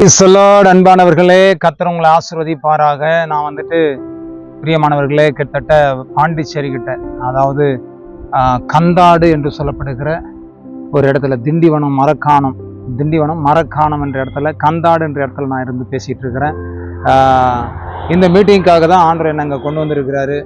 பிரைசலோட் அன்பானவர்களே கத்தர் உங்களை ஆசிர்வதிப்பாராக. நான் வந்துட்டு பிரியமானவர்களே கிட்டத்தட்ட பாண்டிச்சேரி கிட்ட அதாவது கந்தாடு என்று சொல்லப்படுகிற ஒரு இடத்துல திண்டிவனம் மரக்காணம் திண்டிவனம் மரக்காணம் என்ற இடத்துல கந்தாடு என்ற இடத்துல நான் இருந்து பேசிகிட்டு இருக்கிறேன். இந்த மீட்டிங்க்காக தான் ஆண்டர் என்ன அங்கே கொண்டு வந்திருக்கிறாரு.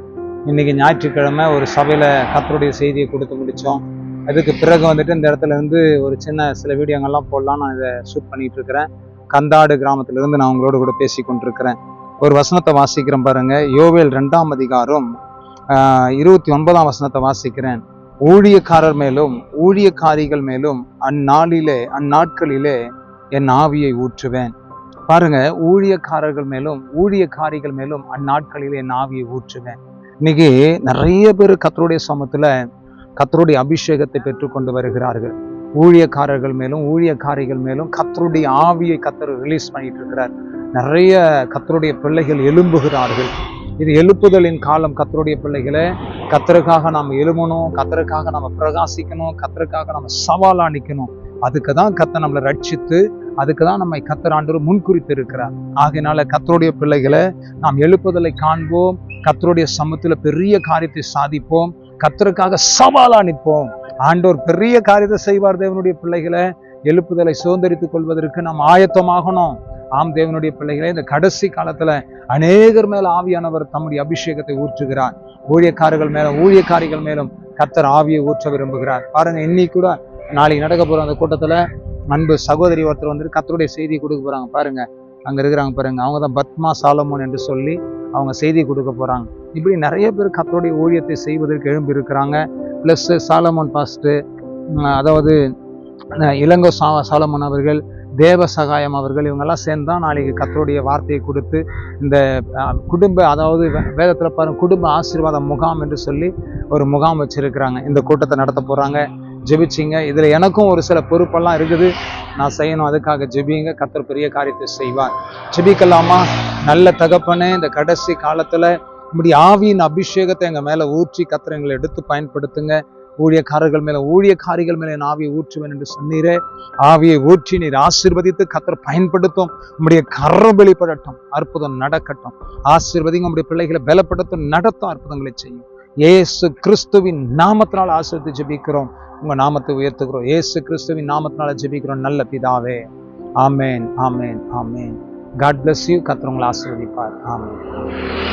இன்றைக்கி ஞாயிற்றுக்கிழமை ஒரு சபையில் கத்தருடைய செய்தியை கொடுத்து முடித்தோம் அதுக்கு பிறகு வந்துட்டு இந்த இடத்துல இருந்து ஒரு சின்ன சில வீடியோங்கள்லாம் போடலாம் நான் இதை ஷூட் பண்ணிகிட்டு இருக்கிறேன். கந்தாடு கிராமத்திலிருந்து நான் உங்களோட கூட பேசி கொண்டிருக்கிறேன். ஒரு வசனத்தை வாசிக்கிறேன் பாருங்க. யோவேல் ரெண்டாம் அதிகாரம் ஆஹ், இருபத்தி ஒன்பதாம் வசனத்தை வாசிக்கிறேன். ஊழியக்காரர் மேலும் ஊழியக்காரிகள் மேலும் அந்நாளிலே அந்நாட்களிலே என் ஆவியை ஊற்றுவேன். பாருங்க ஊழியக்காரர்கள் மேலும் ஊழியக்காரிகள் மேலும் அந்நாட்களிலே என் ஆவியை ஊற்றுவேன். இன்னைக்கு நிறைய பேர் கத்தருடைய சமத்துல கத்தருடைய அபிஷேகத்தை பெற்றுக்கொண்டு வருகிறார்கள். ஊழியக்காரர்கள் மேலும் ஊழியக்காரிகள் மேலும் கத்தருடைய ஆவியை கத்தர் ரிலீஸ் பண்ணிட்டு இருக்கிறார் நிறைய கத்தருடைய பிள்ளைகள் எழும்புகிறார்கள். இது எழுப்புதலின் காலம் கத்தருடைய பிள்ளைகளை. கத்தருக்காக நாம் எழுமணும் கத்தருக்காக நம்ம பிரகாசிக்கணும் கத்தருக்காக நம்ம சவாலாக நிற்கணும் அதுக்கு தான் கத்தை நம்மளை ரட்சித்து அதுக்கு தான் நம்மை கத்தர் ஆண்டவர் முன்குறித்து இருக்கிறார் ஆகையினால கத்தருடைய பிள்ளைகளை நாம் எழுப்புதலை காண்போம் கத்தருடைய சமத்துல பெரிய காரியத்தை சாதிப்போம் கத்தருக்காக சவாலாக நிற்போம் ஆண்டோர் பெரிய காரியத்தை செய்வார் தேவனுடைய பிள்ளைகளை. எழுப்புதலை சுதந்திரித்துக் கொள்வதற்கு நாம் ஆயத்தமாகணும். ஆம் தேவனுடைய பிள்ளைகளே இந்த கடைசி காலத்துல அநேகர் மேல ஆவியானவர் தம்முடைய அபிஷேகத்தை ஊற்றுகிறார். ஊழியக்காரர்கள் மேலும் ஊழியக்காரிகள் மேலும் கத்தர் ஆவியை ஊற்ற விரும்புகிறார். பாருங்க இன்னைக்கு கூட நாளைக்கு நடக்க போற அந்த கூட்டத்துல அன்பு சகோதரி ஒருத்தர் வந்துட்டு கத்தருடைய செய்தி கொடுக்க போறாங்க. பாருங்க அங்க இருக்கிறாங்க பாருங்க. அவங்க தான் பத்மா சாலமோன் என்று சொல்லி அவங்க செய்தி கொடுக்க போறாங்க. இப்படி நிறைய பேர் கத்தருடைய ஊழியத்தை செய்வதற்கு எழும்பி இருக்கிறாங்க ப்ளஸ் சாலமோன் பாஸ்ட்டு அதாவது இளங்கோ சா சாலமோன் அவர்கள் தேவ சகாயம் அவர்கள் இவங்கெல்லாம் சேர்ந்து தான் நாளைக்கு கத்தருடைய வார்த்தையை கொடுத்து இந்த குடும்ப அதாவது வே- பாருங்கள் குடும்ப ஆசீர்வாத முகாம் என்று சொல்லி ஒரு முகாம் வச்சுருக்கிறாங்க. இந்த கூட்டத்தை நடத்த போகிறாங்க ஜெபிச்சிங்க. இதில் எனக்கும் ஒரு சில பொறுப்பெல்லாம் இருக்குது. நான் செய்யணும். அதுக்காக ஜெபிங்க. கத்தர் பெரிய காரியத்தை செய்வார். ஜெபிக்கலாமா? நல்ல தகப்பனே இந்த கடைசி காலத்தில் இப்படி ஆவியின் அபிஷேகத்தை எங்கள் மேலே ஊற்றி கத்திரங்களை எடுத்து பயன்படுத்துங்க. ஊழியக்காரர்கள் மேலே ஊழியக்காரிகள் மேலே என் ஆவியை ஊற்றுவேன் என்று சொன்னீரே. ஆவியை ஊற்றி நீர் ஆசீர்வதித்து கத்தர் பயன்படுத்தும். உம்முடைய கரம் வெளிப்படட்டும் அற்புதம் நடக்கட்டும். ஆசீர்வதிங்க உங்களுடைய பிள்ளைகளை பலப்படுத்தும் நடத்தும் அற்புதங்களை செய்யும். ஏசு கிறிஸ்துவின் நாமத்தினால் ஆசீர்வதித்து ஜெபிக்கிறோம். உங்கள் நாமத்தை உயர்த்துகிறோம். ஏசு கிறிஸ்துவின் நாமத்தினால ஜெபிக்கிறோம். நல்ல பிதாவே. Amen amen amen. God bless you கத்தர் உங்களை ஆசீர்வதிப்பார். ஆமேன்.